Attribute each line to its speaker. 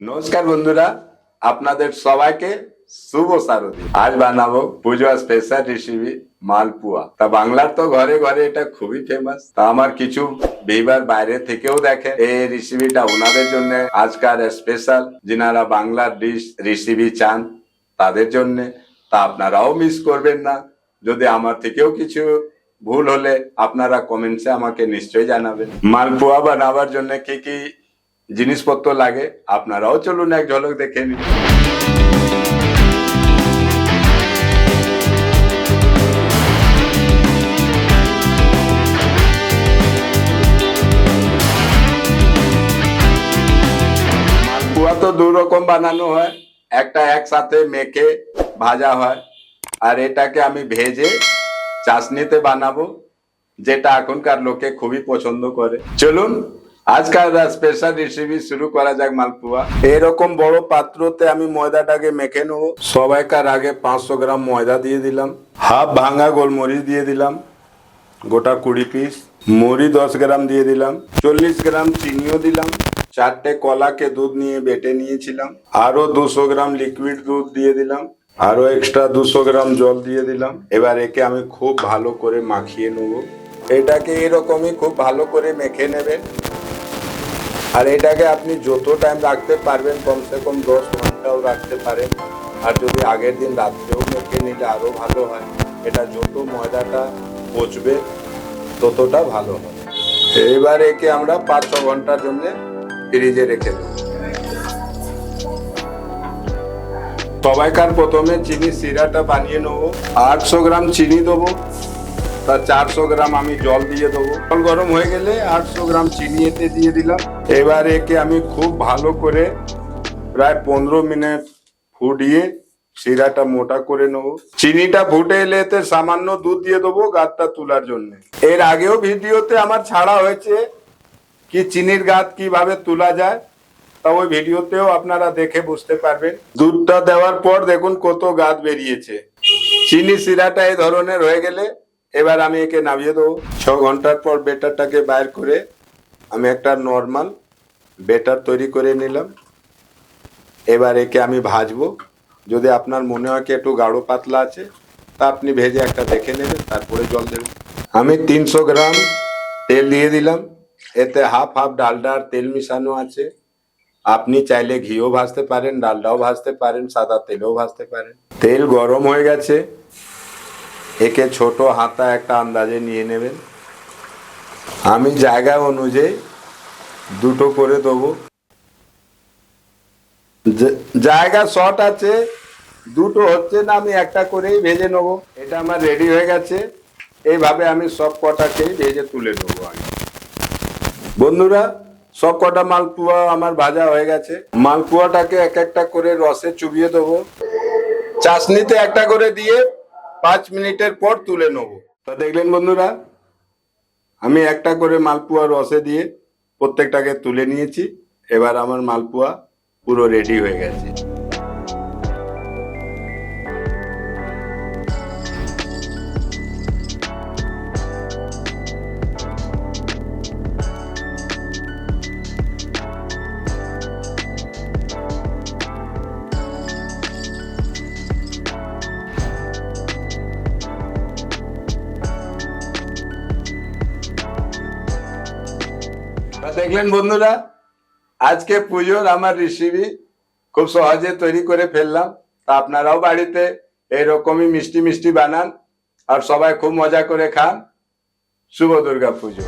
Speaker 1: নমস্কার বন্ধুরা, আপনাদের সবাইকে শুভ শারদী। আজ বানাবো পুজো স্পেশাল রেসিপি মালপুয়া। তা বাংলার তো ঘরে ঘরে এটা খুবই ফেমাস তা আমার কিছু বিবার বাইরে থেকেও দেখে এই রেসিপিটা ওনাদের জন্য। আজকার স্পেশাল যিনারা বাংলার ডিশ রেসিপি চান তাদের জন্য। তা আপনারাও মিস করবেন না। যদি আমার থেকেও কিছু ভুল হলে আপনারা কমেন্টসে আমাকে নিশ্চয়ই জানাবেন। মালপুয়া বানাবার জন্য কি কি জিনিসপত্র লাগে, আপনারাও চলুন এক ঝলক দেখে নিন। মালপোয়া তো দু রকম বানানো হয়, একটা একসাথে মেখে ভাজা হয়, আর এটাকে আমি ভেজে চাশনিতে বানাবো, যেটা এখনকার লোকে খুবই পছন্দ করে। চলুন আজকাল স্পেশাল রেসিপি শুরু করা যাক, মালপুয়া। এরকম বড় পাত্রতে আমি ময়দাটাকে মেখে নেব। সবাইকার আগে পাঁচশো গ্রাম ময়দা দিয়ে দিলাম। হাফ ভাঙা গোলমরিচ দিয়ে দিলাম। গোটা কুড়ি পিস মুড়ি দশ গ্রাম দিয়ে দিলাম। চল্লিশ গ্রাম চিনিও দিলাম। চারটে কলাকে দুধ নিয়ে বেটে নিয়েছিলাম। আরও দুশো গ্রাম লিকুইড দুধ দিয়ে দিলাম। আরও এক্সট্রা দুশো গ্রাম জল দিয়ে দিলাম। এবার একে আমি খুব ভালো করে মাখিয়ে নেব। এটাকে এরকমই খুব ভালো করে মেখে নেবেন আর এটাকে আপনি যত টাইম রাখতে পারবেন, কমসে কম দশ ঘন্টাও রাখতে পারেন। আর যদি আগের দিন রাত্রেও মেখে নিলে আরও ভালো হয়। এটা যত ময়দাটা পচবে, ততটা ভালো হয় এবার একে আমরা পাঁচ ছ ঘণ্টার জন্য ফ্রিজে রেখে দেবো। সবাইকার প্রথমে চিনি সিরাটা বানিয়ে নেব। আটশো গ্রাম চিনি দেবো। তার চারশো গ্রাম আমি জল দিয়ে দেবো। জল গরম হয়ে গেলে আটশো গ্রাম চিনি এতে দিয়ে দিলাম। এবার একে আমি খুব ভালো করে প্রায় পনেরো মিনিট ফুটিয়ে শিরাটা মোটা করে নেব। চিনিটা ফুটে এলে এতে সামান্য দুধ দিয়ে দেবো গাতটা তোলার জন্য। এর আগেও ভিডিওতে আমার ছাড়া হয়েছে কি চিনির গাত কীভাবে তোলা যায়, তা ওই ভিডিওতেও আপনারা দেখে বুঝতে পারবেন। দুধটা দেওয়ার পর দেখুন কত গাত বেরিয়েছে। চিনি শিরাটা এই ধরনের হয়ে গেলে এবার আমি একে নামিয়ে দেবো। ছ ঘণ্টার পর বেটারটাকে বাইর করে আমি একটা নর্মাল বেটার তৈরি করে নিলাম। এবার একে আমি ভাজবো। যদি আপনার মনে হয় কি একটু গাঢ় পাতলা আছে, তা আপনি ভেজে একটা দেখে নেবেন, তারপরে জল দেবেন। আমি তিনশো গ্রাম তেল দিয়ে দিলাম। এতে হাফ হাফ ডালডা আর তেল মিশানো আছে। আপনি চাইলে ঘিও ভাজতে পারেন, ডালডাও ভাজতে পারেন, সাদা তেলও ভাজতে পারেন। তেল গরম হয়ে গেছে। একে ছোট হাতা একটা আন্দাজে নিয়ে নেবেন। আমি জায়গা অনুযায়ী দুটো করে দেবো। জায়গা শর্ট আছে, দুটো হচ্ছে না, আমি একটা করেই ভেজে নেব। এটা আমার রেডি হয়ে গেছে। এইভাবে আমি সব কটাকেই ভেজে তুলে নেব আগে বন্ধুরা, সব কটা মালপুয়া আমার ভাজা হয়ে গেছে। মালপুয়াটাকে এক একটা করে রসে চুবিয়ে দেবো। চাশনিতে একটা করে দিয়ে পাঁচ মিনিটের পর তুলে নেব। তা দেখলেন বন্ধুরা, আমি একটা করে মালপুয়া রসে দিয়ে প্রত্যেকটাকে তুলে নিয়েছি। এবার আমার মালপোয়া পুরো রেডি হয়ে গেছে। দেখলেন বন্ধুরা, আজকে পুজোর আমার রেসিপি খুব সহজে তৈরি করে ফেললাম। তা আপনারাও বাড়িতে এইরকমই মিষ্টি মিষ্টি বানান আর সবাই খুব মজা করে খান। শুভ দুর্গা পুজো।